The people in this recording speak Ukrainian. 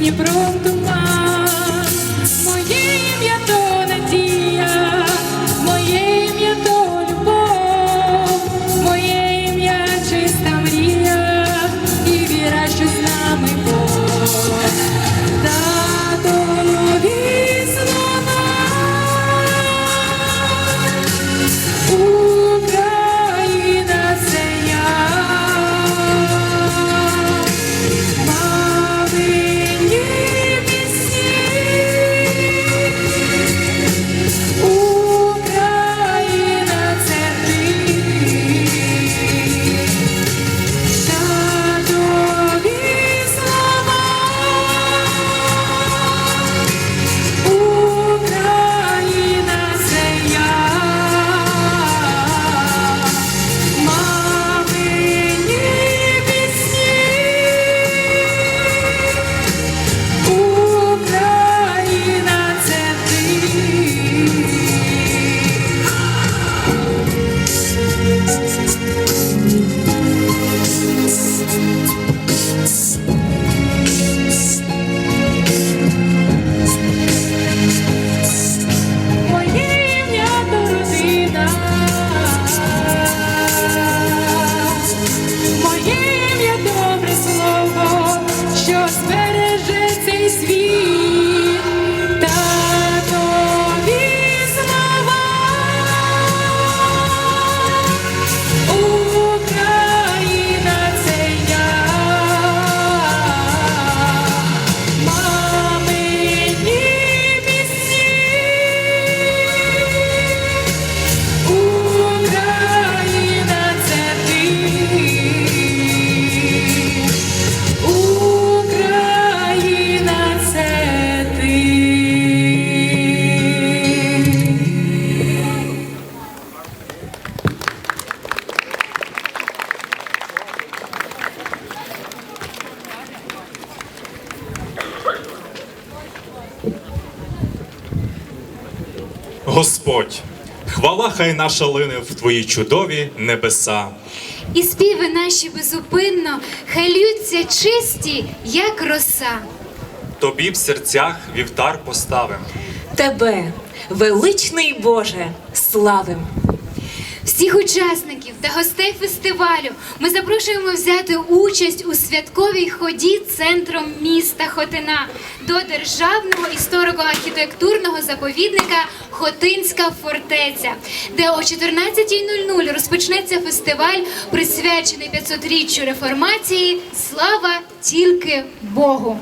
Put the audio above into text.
сивим Господь, хвала хай наша лине в твої чудові небеса. І співи наші безупинно хай ллються чисті, як роса. Тобі в серцях вівтар поставим. Тебе, величний Боже, славим. Всіх учасників та гостей фестивалю ми запрошуємо взяти участь у святковій ході центром міста Хотина до державного історико-архітектурного заповідника Хотинська фортеця, де о 14.00 розпочнеться фестиваль, присвячений 500-річчю реформації Слава тільки Богу.